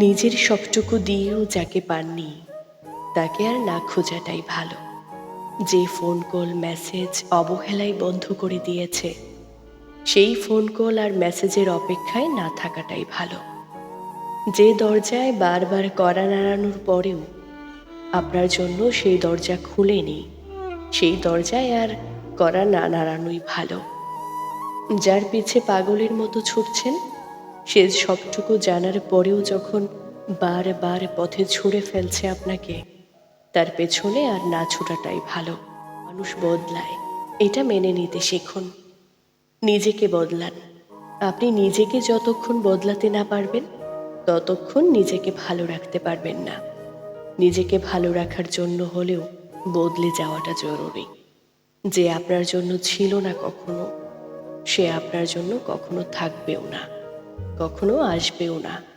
নিজের সবটুকু দিয়েও যাকে পাননি, তাকে আর না খোঁজাটাই ভালো। যে ফোন কল মেসেজ অবহেলায় বন্ধ করে দিয়েছে, সেই ফোন কল আর মেসেজের অপেক্ষায় না থাকাটাই ভালো। যে দরজায় বারবার কড়া নাড়ানোর পরেও আপনার জন্য সেই দরজা খুলেনি, সেই দরজায় আর কড়া না নাড়ানোই ভালো। যার পিছে পাগলের মতো ছুটছেন সে সবটুকু জানার পরেও যখন বারবার পথে ছুঁড়ে ফেলছে আপনাকে, তার পেছনে আর না ছোটাটাই ভালো। মানুষ বদলায়। এটা মেনে নিতে শিখুন। নিজেকে বদলান। আপনি নিজেকে যতক্ষণ বদলাতে না পারবেন, ততক্ষণ নিজেকে ভালো রাখতে পারবেন না। নিজেকে ভালো রাখার জন্য হলেও বদলে যাওয়াটা জরুরি। যে আপনার জন্য ছিল না কখনো, সে আপনার জন্য কখনো থাকবেও না। কখনো আসবেও না।